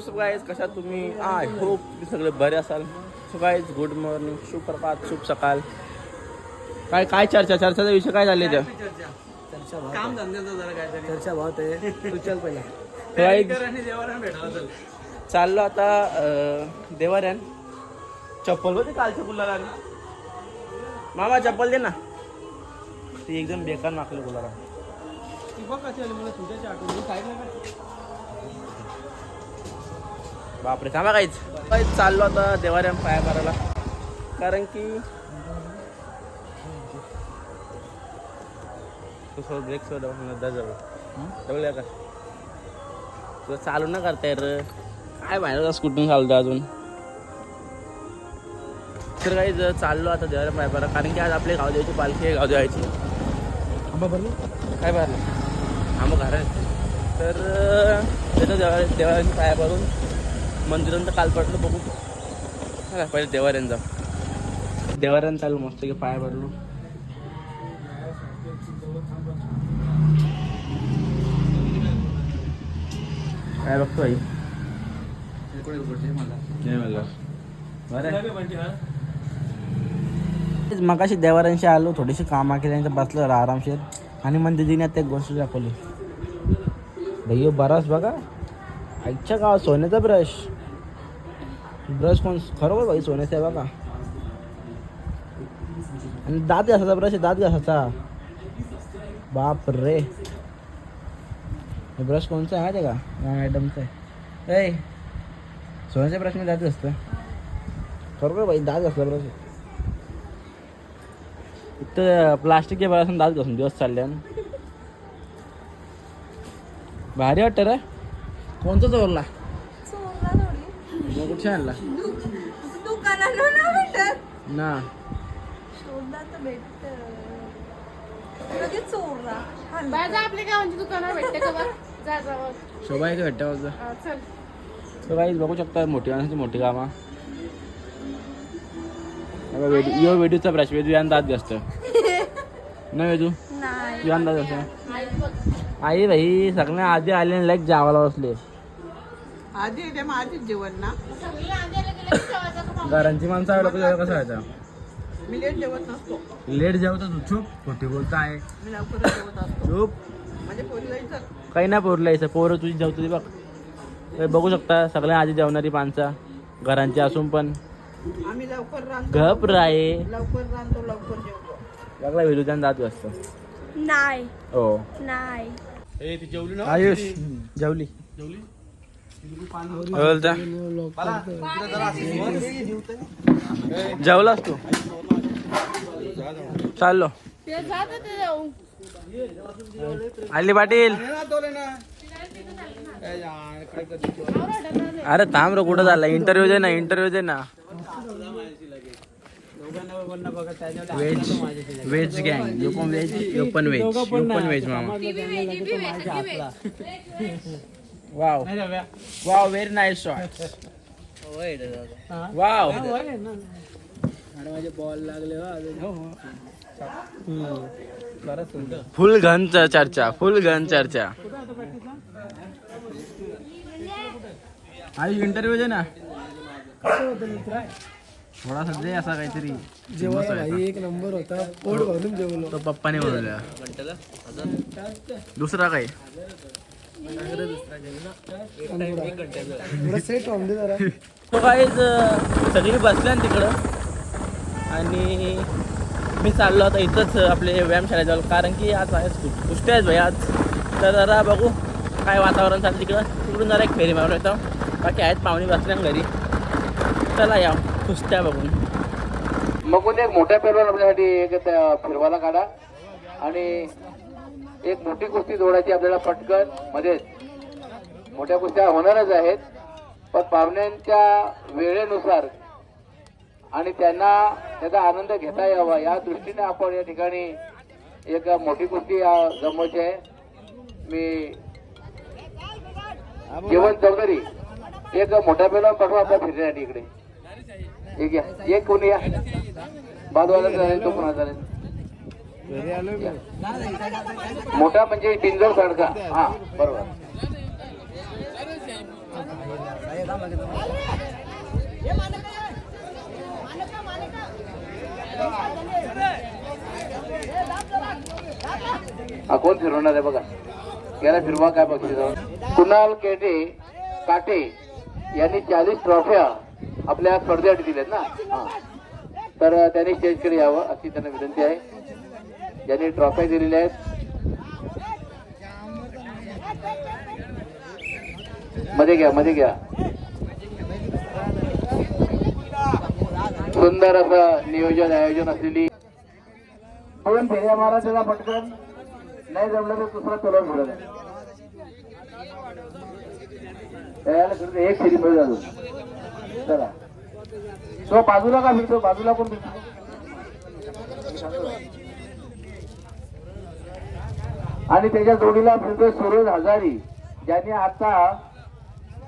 So guys कशा तुम्ही? I hope तुम्ही सगळे बरे असाल. सो गाईज गुड मॉर्निंग सुप्रभात शुभ सकाळ. काय काय चर्चा? चर्चाचा विषय काय झाले त्या काम धंद्याचं जरा काहीतरी. चर्चा भावत आहे. तू चल पहिला. गाईज आणि देवाला भेटावं चल. चाललो आता अं, देवाऱ्यान. चप्पल होते कालच्या गुलाला. मामा चप्पल दे ना. ती एकदम बेकार मागली गुलाला. ती बघ कशी आली. मला तुझ्याची आठवण. मी काय नाही बापरे थांबा काहीच काहीच चाललो आता देवाऱ्यान पाया मारायला. कारण की तू सोड ब्रेक सोड जवळ जवळ का? तुला चालू ना करता र. काय बाहेर स्कूटून चालतं अजून? तर काही चाललो आता देवाऱ्या पाया मारा कारण की आज आपल्या गावदेवाची पालखी आहे आंबा भरली? काय भरलं? हा मग घर तर त्याचं देवा देवाऱ्यांनी पाया भरून मंदिरांचं काल पडलं बघू. पहिले देवाऱ्यान जाऊ. देवाऱ्यान चालू मस्त की पाया भरलो. काय बघतो आई? बरं मगाशी देवाऱ्यांशी आलो थोडीशी कामा केली त्यांचं बसलं आरामशीर. आणि मग दिदीने आता एक गोष्ट दाखवली. भैयो बराच बघा. आईच्या गावात सोन्याचा ब्रश ब्रश कोण खरोबर भाई सोन्याचा आहे बघा. आणि दात घासाचा ब्रश आहे दात घासाचा बाप रे ब्रश कोणचा आहे माहिती का? या मॅडमचा आहे. ए सोन्याच्या मी दात घासतो खरोबर भाई दात घासला ब्रश. इथं प्लास्टिक बघा दात घासून दिवस चालल्यान भारी वाटतं रे. कोणता चोरला मग कुठे आणला? ना. भेटत ना शोधला तर भेटत लगेच चोरला बाजा आपल्या गावांची दुकानावर भेटते का बा? जा जा बघ. शोभा आहे भेटता बघ हा, चल. तर काही बघू शकता मोठी माणसाची मोठी कामा. वेदू यो वेदूचा ब्रश वेदू यान दात वेदू? नाही. तू यान दात घासतं. आई भाई सगळ्या आधी आले आणि लाईक जावाला बसले. आधी येते मग आधीच जेवण ना? घरांची माणसं लोक कसं व्हायचं? मी लेट जेवत नसतो. लेट जेवतो तू चूप. खोटी बोलता आहे. मी लवकर जेवत असतो. चूप. म्हणजे पोरीला इथं काही नाही पोरलं यायचं पोरं तुझी जेवतो ती बघ. हे बघू शकता सगळ्या आधी जेवणारी माणसं. घरांची असून पण. आम्ही लवकर रांधतो गप राहे. लवकर रांधतो लवकर जेवतो. लागला विरुद्धान जात असतो नाही. हो. नाही. आयुष जेवली. बोलता जेवलास तू? चाललो. आली पाटील. अरे थांब रे कुठं झाला? इंटरव्ह्यू दे ना इंटरव्ह्यू दे ना. वेज वेज गँग यो पण वेज यो पण वेज यो पण वेज मामा. Wow wow very nice shot wow ball लागले फुल घन च- चर्चा फुल घन चर्चा. आई इंटरव्ह्यू दे ना. थोडासा दे असा काहीतरी व्हायचा. एक नंबर होता. पोट भरून जेवलो. तो पप्पाने बनवला दुसरा काय Uh, सगळी बसल्या तिकडं. आणि मी चाललो आता इथंच uh, आपले व्यायामशाळेत जाऊ कारण की आज आहे कुस्त्या आहेत भाई आज. तर जरा बघू काय वातावरण चाललं तिकडं. तिकडून जरा एक फेरी मारून येतो. बाकी आहेत पाहुणे बसल्या ना घरी. चला या कुस्त्या बघून. मग एक मोठ्या पैलवान आपल्यासाठी एक त्या फिरवाला काढा. आणि एक मोठी कुस्ती जोडायची आपल्याला पटकन. मध्येच मोठ्या कुस्त्या होणारच आहेत. पण पाहुण्यांच्या वेळेनुसार आणि त्यांना त्याचा आनंद घेता यावा या दृष्टीने आपण या ठिकाणी एक मोठी कुस्ती जमवायची आहे मी जेवण चौधरी एक मोठ्या पेला पाठवा आपल्या फिरण्यासाठी इकडे. एक या एक कोणी या. बाजूला तो कोणा चालेल मोठा म्हणजे टिंगर सारखा. हा बरोबर. हा कोण फिरवणार आहे बघा. याला फिरवा काय बघितलं जाऊन. कुणाल केटे काटे यांनी चाळीस ट्रॉफ्या आपल्या स्पर्धेसाठी दिल्यात ना? हा. तर त्यांनी स्टेजकडे यावं अशी त्यांना विनंती आहे. ज्यांनी ट्रॉफ्या दिलेल्या आहेत. मध्ये घ्या मध्ये घ्या. सुंदर असं नियोजन आयोजन असलेली. दोन फेऱ्या मारा त्याला पटकन नाही जमलं तर दुसरा तोला मिळत त्याला एक फेरी मिळत अजून. चला. तो बाजूला का फिरतो? बाजूला कोण फिरतो? आणि त्याच्या जोडीला फिरतोय सुरज हजारी. ज्यांनी आता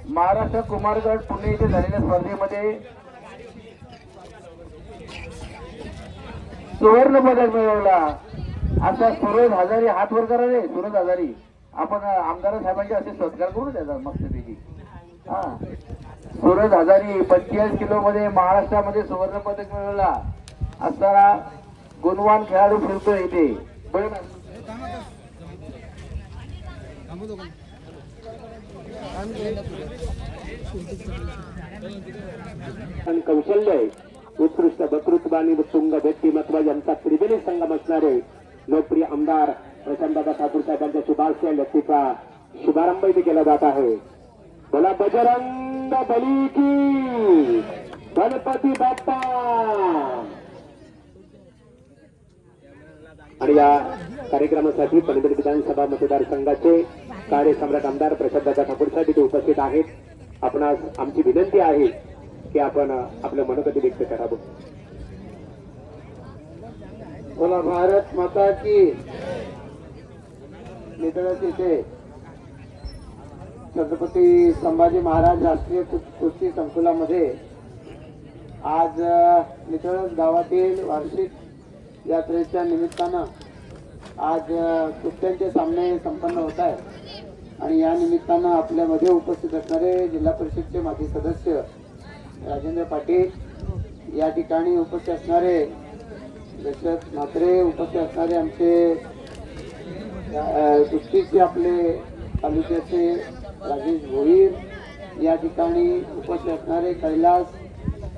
महाराष्ट्र कुमारगड पुणे इथे झालेल्या स्पर्धेमध्ये सुवर्ण पदक मिळवला. आता सुरज हजारी हात वर करा रे सूरज हजारी. आपण आमदार साहेबांचे असे सत्कार करू त्याचा मस्तपैकी. हा. सुरज हजारी पंचेचाळीस किलो मध्ये महाराष्ट्रामध्ये सुवर्ण पदक मिळवला. असणारा गुणवान खेळाडू फिरतो इथे. बरोबर ना? कौशल्य आहे उत्कृष्ट वक्तृत्व आणि उत्तुंग व्यक्तिमत्व यांचा त्रिवेणी संगम असणारे लोकप्रिय आमदार प्रशांतदादा ठाकूर साहेबांच्या शुभाशय व्यक्तीचा शुभारंभ इथे केला जात आहे बोला बजरंग बली की गणपती बाप्पा आणि या कार्यक्रमासाठी पनवेल विधानसभा मतदारसंघाचे कार्यसम्राट आमदार प्रशांतदादा ठाकूर साहेब इथे उपस्थित आहेत. आपणास आमची विनंती आहे की आपण आपलं मनोगती व्यक्त करावं बोला भारत माता की निधडक इथे छत्रपती संभाजी महाराज राष्ट्रीय कु- कुस्ती संकुलामध्ये आज निधडक गावातील वार्षिक यात्रेच्या निमित्तानं आज अ, कुस्त्यांचे सामने संपन्न होत आहेत. आणि या निमित्तानं आपल्यामध्ये उपस्थित असणारे जिल्हा परिषदचे माजी सदस्य राजेंद्र पाटील या ठिकाणी उपस्थित असणारे दशरथ म्हात्रे उपस्थित असणारे आमचे कुस्तीचे आपले तालुक्याचे राजेश भोईर या ठिकाणी उपस्थित असणारे कैलास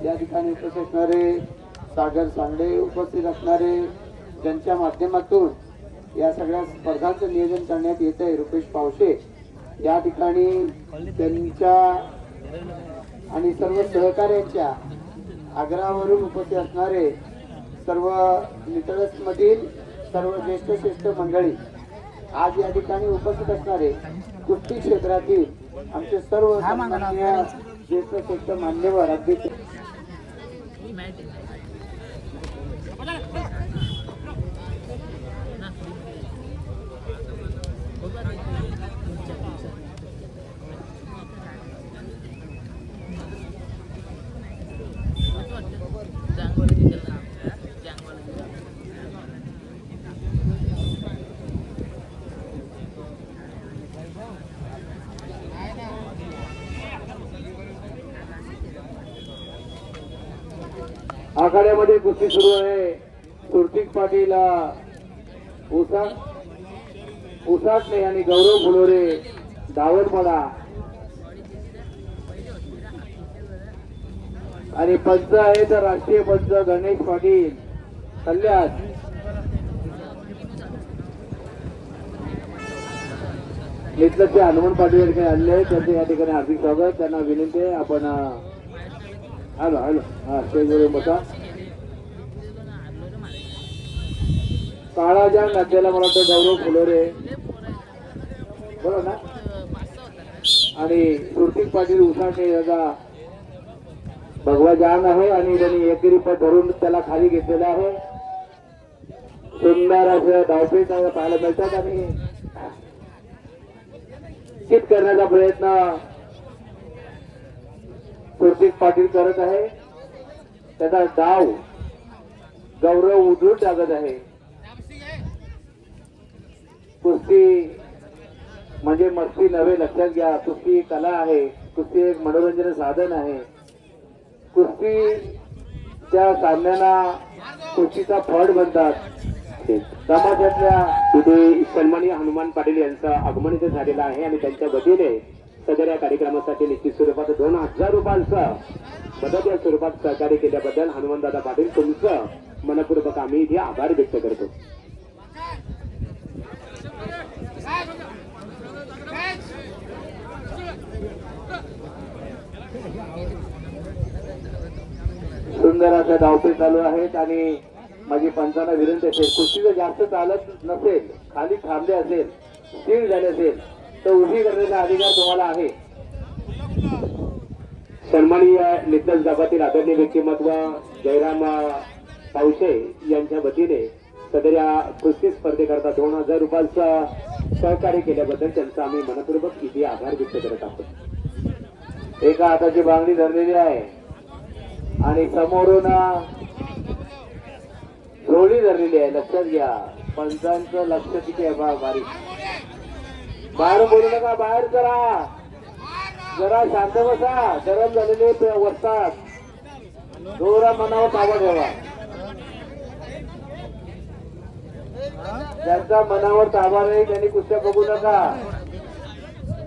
या ठिकाणी उपस्थित असणारे सागर सांगडे उपस्थित असणारे ज्यांच्या माध्यमातून या सगळ्या स्पर्धांचं नियोजन करण्यात येत आहे रुपेश पावशे. या ठिकाणी त्यांच्या आणि सर्व सहकार्यांच्या आग्रहावरून उपस्थित असणारे सर्व नितळस मधील सर्व ज्येष्ठ श्रेष्ठ मंडळी आज या ठिकाणी उपस्थित असणारे कुस्ती क्षेत्रातील आमचे सर्व ज्येष्ठ श्रेष्ठ मान्यवर अगदी आखाड्यामध्ये कुस्ती सुरू आहे. सुरतिक पाटील उसाट उसाटणे आणि गौरव फुलोरे दावतपडा आणि पंच आहे तर राष्ट्रीय पंच गणेश पाटील. कल्याण. इथलं ते हनुमान पाटील या ठिकाणी आलेले आहेत. त्यांचं या ठिकाणी हार्दिक स्वागत. त्यांना विनंती आहे. आपण हॅलो हॅलो. हा स्टेजवर बसा. काळा नात्याला मला वाटतं गौरव फुलोरे. बरोबर ना? आणि कृतिक पाटील उसाटे याचा भगवा जान आहे आणि त्यांनी एकेरी पद धरून त्याला खाली घेतलेला आहे. सुंदर असं धावपीठ पाहायला मिळतात आणि चित करण्याचा प्रयत्न कृतिक पाटील करत आहे. त्याचा डाव गौरव उधळून टाकत आहे. कुस्ती म्हणजे मस्ती नव्हे लक्षात घ्या. कुस्ती कला आहे. कुस्ती एक मनोरंजन साधन आहे. कुस्तीच्या सामन्यांना कुस्तीचा फळ म्हणतात. समाजातल्या तिथे सन्मानी हनुमान पाटील यांचं आगमन इथे झालेलं आहे आणि त्यांच्या वतीने सदर या कार्यक्रमासाठी निश्चित स्वरूपात दोन हजार रुपयांचं मदत या स्वरूपात सहकार्य केल्याबद्दल हनुमानदादा पाटील तुमचं मनपूर्वक आम्ही इथे आभार व्यक्त करतो. सुंदर धावपे चालू आहेत आणि माझी पंचांना विनंती असेल कुस्ती जर जास्त चालत नसेल खाली थांबले असेल स्थिर झाले असेल तर उभी करण्याचा अधिकार तुम्हाला आहे. सन्मानीय नितज जगातील आदरणीय व्यक्तिमत्व जयराम पावशे यांच्या वतीने सदर या कुस्ती स्पर्धेकरता दोन हजार रुपयाचं सहकार्य केल्याबद्दल त्यांचा आम्ही मनपूर्वक इथे आभार व्यक्त करत आहोत. एका हाताची बांगडी धरलेली आहे. आणि समोरून जोडी धरलेली आहे. लक्षात घ्या. पंचांचं लक्ष तिथे आहे बा बारीक. बाहेर बोलू नका बाहेर करा जरा शांत बसा. गरम झालेले वसतात. जोरा मनावर ताबा ठेवा. ज्यांचा मनावर ताबा नाही त्यांनी कुस्त्या बघू नका.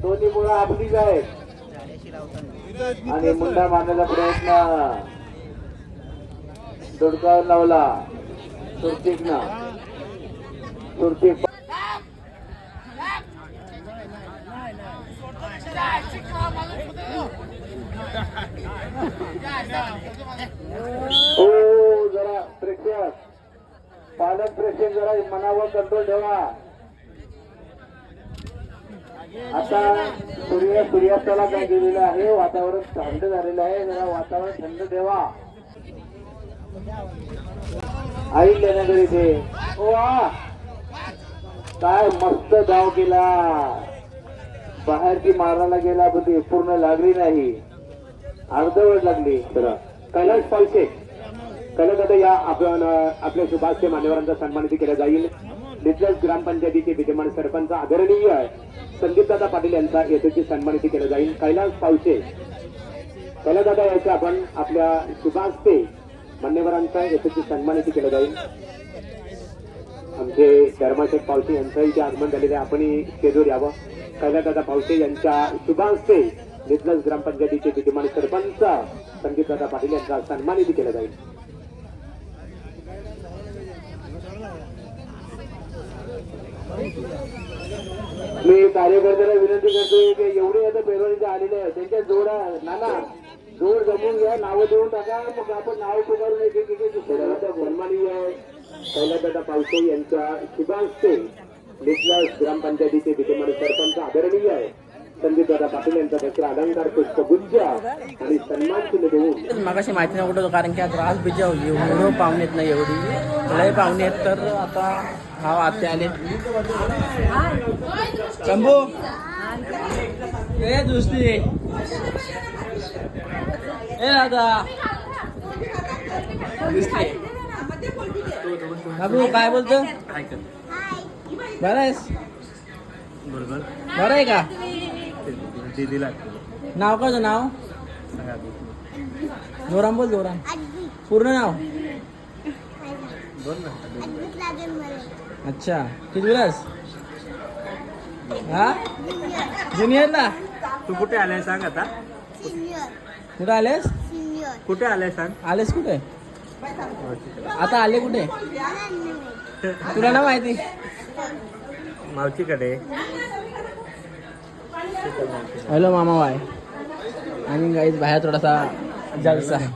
दोन्ही मुलं आपलीच आहेत आणि मुंडा मारण्याचा प्रयत्न. दोडकावर लावला. सुरतीक ना. सुरतीक. हो जरा प्रेक्षक पालक प्रेक्षक जरा मनावर कंट्रोल ठेवा. आता सूर्य सूर्यास्ताला काय गेलेलं आहे? वातावरण थंड झालेलं आहे. जरा वातावरण थंड ठेवा. लेण्याकडे इथे. वा काय मस्त धाव केला. बाहेरची मारायला गेला पण ती पूर्ण लागली नाही. अर्धवट लागली. तर कैलास पावसे कैलास आता या आपण आपल्या शुभास्य मान्यवरांचा सन्मानित केला जाईल. नितलज ग्रामपंचायतीचे विद्यमान सरपंच आदरणीय संदीपदादा पाटील यांचा येथेची सन्मानित केला जाईल. कैलास पावसे कैलासदादा याचे आपण आपल्या शुभास्ते मान्यवरांचा येथेची सन्मानित केलं जाईल. आमचे धर्माशेठ पावसे यांचं इथे आगमन झालेले आहे आपणही स्टेजवर यावं. कैलासदादा पावसे यांच्या शुभांस्ते नितलज ग्रामपंचायतीचे विद्यमान सरपंच संगीतदादा पाटील यांचा सन्मानित केला जाईल. मी कार्यकर्त्याला विनंती करतोय की एवढे आता पेरवणीचे आलेले आहेत. त्यांच्या जोडा नाना जोड जमून घ्या नावं देऊन टाका. मग आपण नाव पुकारून एक एक एक एक तर सन्माननीय कैलासदादा पावसे यांच्या शुभास्ते नितलज ग्रामपंचायतीचे विद्यमान सरपंच आदरणीय आहे संदीपदादा पाटील यांचा दसरा अलंकार पुष्पगुच्छ आणि सन्मान चिन्ह देऊन. मागाशी माहिती नाही कुठं कारण की आज रास बिजा होती म्हणून पाहुणे येत नाही एवढी. लय पाहुणे आहेत तर आता हा आते आले. शंभू. ए दुसरी. ए दादा. बाबू काय बोलतो? बरं आहेस? बरं आहे का? नाव काय नाव? जोराम बोल जोराम. पूर्ण नाव? अच्छा. किती दिवस हा? ज्युनियरला? तू कुठे आलाय? सांग आता. कुठे आलेस? कुठे आलाय सांग आलेस कुठे? आता आले कुठे? तुला ना माहिती. मावशीकडे. हॅलो मामा बाय. आणि गाईज बाहेर थोडासा जलसा आहे.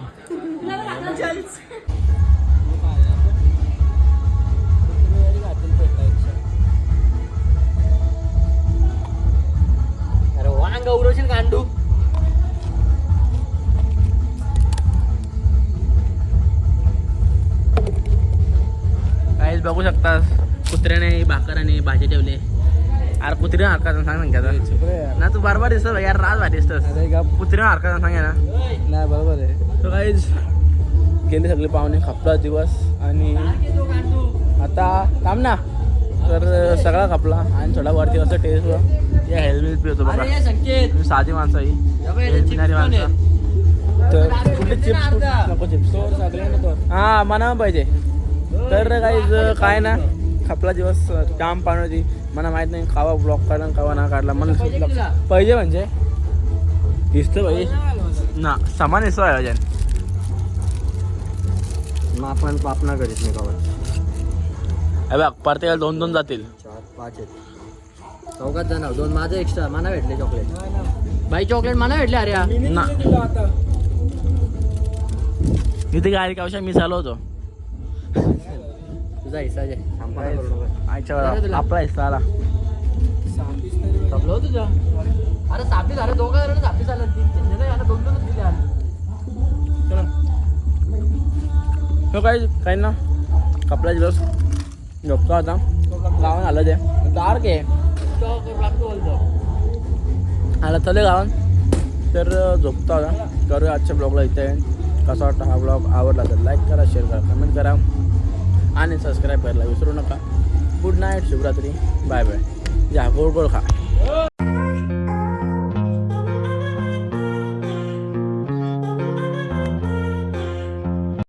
अरे वांग उरवशील गांडू काहीच बघू शकतास कुत्र्याने भाकराने भाजी ठेवले. अरे कुत्र्या हरकत सांग ना ना तू बरोबर दिसतो यार राज भारी दिसतोस. कुत्र्या हरकत सांग ना नाही बरोबर आहे. तर गेले सगळे पाहुणे खपला दिवस. आणि आता थांब ना. तर सगळा खपला. आणि थोडा वरती असं टेरेसवर हे हेल्मेट पितो बघा. अरे संकेत. तुम्ही साधी माणसं या हे पिणारी माणसं. तर कुठे चिप्स. नको चिप्स. हा मना पाहिजे. तर काही काय ना खपला दिवस जाम पाणी होती मला माहीत नाही कावा ब्लॉक काढला कावा ना काढला. मला पाहिजे म्हणजे? दिसतं पाहिजे ना समान दिसतो आहे अजून. आपण पापना करीत नाही हे बघ प्रत्येकाला दोन दोन जातील. चार पाच आहेत. चौकात जाणार. दोन माझं एक्स्ट्रा मला भेटले चॉकलेट बाई चॉकलेट मला भेटले अरे. ना. इथे काय कावशा मी चालू होतो तुझा हिस्सा जे. करू आपला हिस्सा आला. संपलं तुझं. अरे सापी झाले दोघं जण सापी झाले तीन तीन आता दोन दोनच दिले. तो काही काही ना? कपडा दिवस. झोपतो आता. गावात आलं ते. डार्क आहे. करू आला चले गावात. तर झोपतो आता. करूया आजच्या ब्लॉगला इथे. कसा वाटतं हा ब्लॉग आवडला तर लाईक करा शेअर करा कमेंट करा. आणि सबस्क्राईब करायला विसरू नका. गुड नाईट शुभरात्री. बाय बाय या गोड गोड खा.